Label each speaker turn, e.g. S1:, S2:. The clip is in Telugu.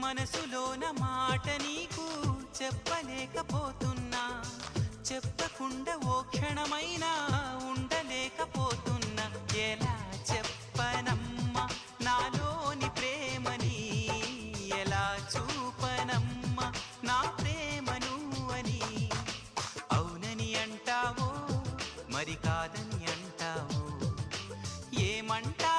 S1: మనసులోన మాట నీకు చెప్పలేకపోతున్నా. చెప్పకుండా ఓ క్షణమైనా ఉండలేకపోతున్నా. ఎలా చెప్పనమ్మా? నాలోని ప్రేమని ఎలా చూపనమ్మా? నా ప్రేమను అని అవునని అంటావో? మరి కాదని అంటావో? ఏమంటా